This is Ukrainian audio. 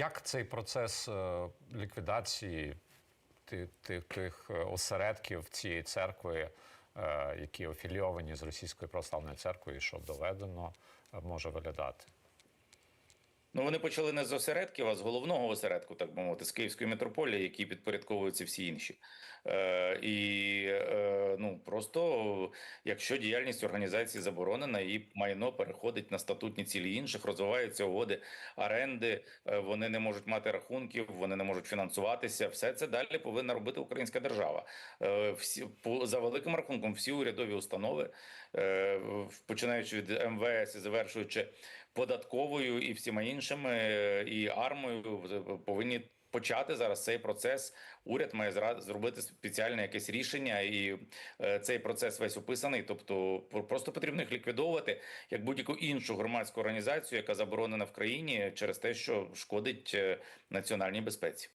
як цей процес е, ліквідації тих, тих, е, осередків цієї церкви, е, які афілійовані з Російською православною церквою, що доведено, може виглядати? Ну, вони почали не з осередків, а з головного осередку, так би мовити, з Київської митрополії, які підпорядковуються всі інші. Е, і просто якщо діяльність організації заборонена, і майно переходить на статутні цілі інших, розвиваються угоди оренди, е, вони не можуть мати рахунків, вони не можуть фінансуватися. Все це далі повинна робити українська держава. Е, всі за великим рахунком, всі урядові установи, е, починаючи від МВС і завершуючи податковою і всіма іншими, е, і армою, повинні. Почати зараз цей процес. Уряд має зробити спеціальне якесь рішення, і е, цей процес весь описаний. Тобто, про- просто потрібно їх ліквідовувати як будь-яку іншу громадську організацію, яка заборонена в країні через те, що шкодить е, національній безпеці.